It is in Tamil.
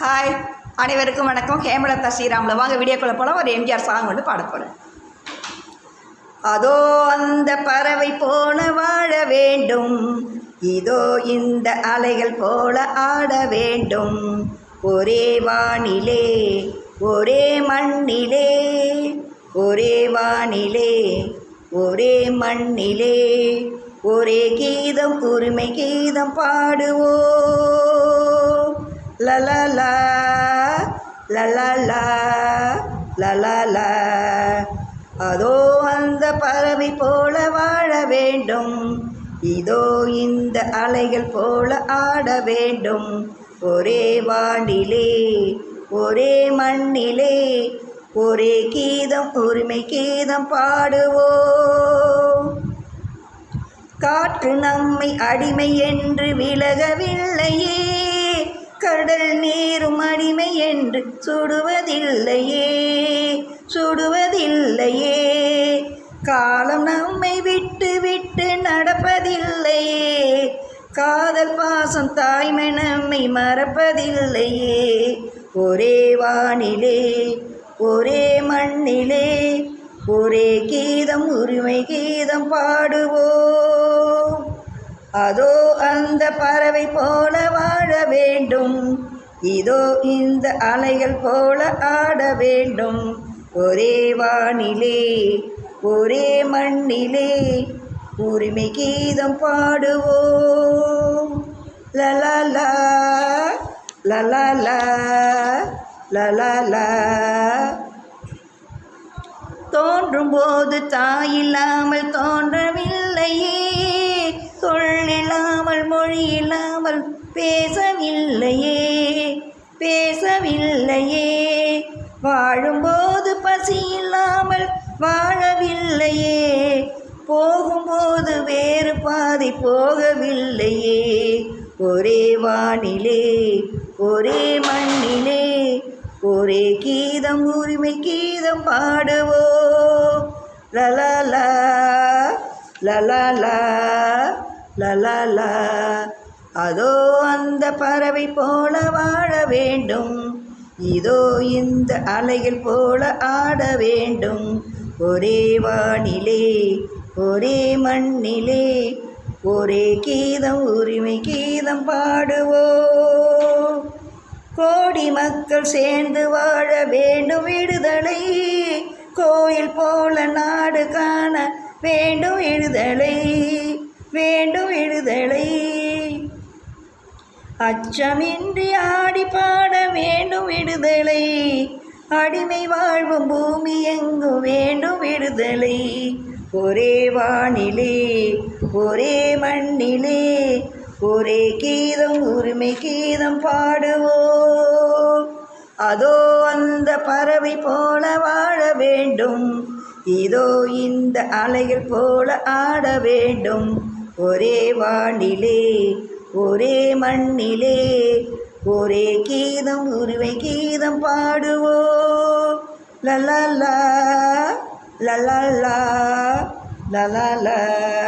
ஹாய் அனைவருக்கும் வணக்கம். ஹேமலதா ஸ்ரீராமில். வாங்க வீடியோக்குள்ள போகலாம் ஒரு எம்ஜிஆர் சாங் வந்து பாட போகிறேன் அதோ அந்த பறவை போல வாழ வேண்டும். இதோ இந்த அலைகள் போல ஆட வேண்டும். ஒரே வானிலே ஒரே மண்ணிலே ஒரே வானிலே ஒரே மண்ணிலே. ஒரே கீதம் உரிமை கீதம் பாடுவோம். லலலா லலலா லலலா அதோ அந்த பறவை போல வாழ வேண்டும். இதோ இந்த அலைகள் போல ஆட வேண்டும். ஒரே வானிலே ஒரே மண்ணிலே ஒரே கீதம் உரிமை கீதம் பாடுவோம். காற்று நம்மை அடிமை என்று விலகவில்லையே. கடல் நீரும் அடிமை என்று சுடுவதில்லையே சுடுவதில்லையே. காலம் நம்மை விட்டு விட்டு நடப்பதில்லையே காதல் பாசம் தாய்மை நம்மை மறப்பதில்லையே. ஒரே வானிலே ஒரே மண்ணிலே ஒரே கீதம் உரிமை கீதம் பாடுவோம். அதோ அந்த பறவை போல வாழ வேண்டும். இதோ இந்த அலைகள் போல ஆட வேண்டும். ஒரே வானிலே ஒரே மண்ணிலே உரிமை கீதம் பாடுவோம். லலலா லலலா லலலா தோன்றும் போது தாயில்லாமல் தோன்றவில்லையே. இல்லாமல் பேசவில்லையே பேசவில்லையே. வாழும்போது பசி இல்லாமல் வாழவில்லையே. போகும்போது வேறு பாதை போகவில்லையே. ஒரே வானிலே ஒரே மண்ணிலே ஒரே கீதம் உரிமை கீதம் பாடுவோ. லலலா லலலா லலலா அதோ அந்த பறவை போல வாழ வேண்டும். இதோ இந்த அலைகள் போல ஆட வேண்டும். ஒரே வானிலே ஒரே மண்ணிலே ஒரே கீதம் உரிமை கீதம் பாடுவோ கோடி மக்கள் சேர்ந்து வாழ வேண்டும் விடுதலை. கோயில் போல நாடு காண வேண்டும் விடுதலை. வேண்டும் விடுதலை. அச்சமின்றி ஆடி பாட வேண்டும் விடுதலை. அடிமை வாழ்வும் பூமி எங்கும் வேண்டும் விடுதலை. ஒரே வானிலே ஒரே மண்ணிலே ஒரே கீதம் உரிமை கீதம் பாடுவோம். அதோ அந்த பறவை போல வாழ வேண்டும். இதோ இந்த அலைகள் போல ஆட வேண்டும். ஒரே வானிலே ஒரே மண்ணிலே ஒரே கீதம் உரிமை கீதம் பாடுவோ லலலா லலலா லலலா